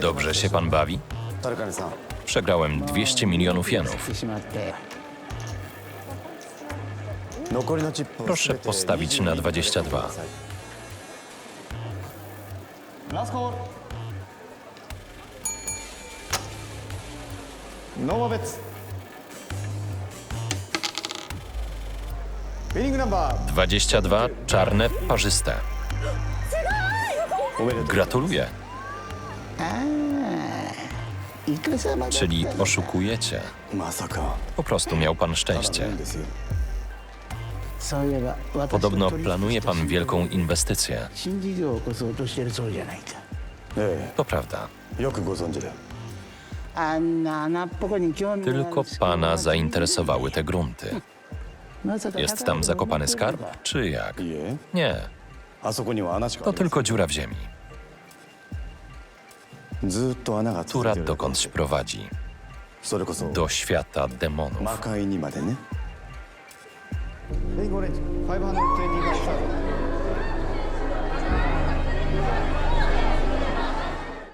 Dobrze się pan bawi? Przegrałem 200 milionów jenów. Proszę postawić na 22. Nowowiec. Winning number. 22 czarne parzyste. Gratuluję. Czyli oszukujecie. Po prostu miał pan szczęście. Podobno planuje pan wielką inwestycję. To prawda. Tylko pana zainteresowały te grunty. Jest tam zakopany skarb, czy jak? Nie. To tylko dziura w ziemi. która dokądś prowadzi do świata demonów.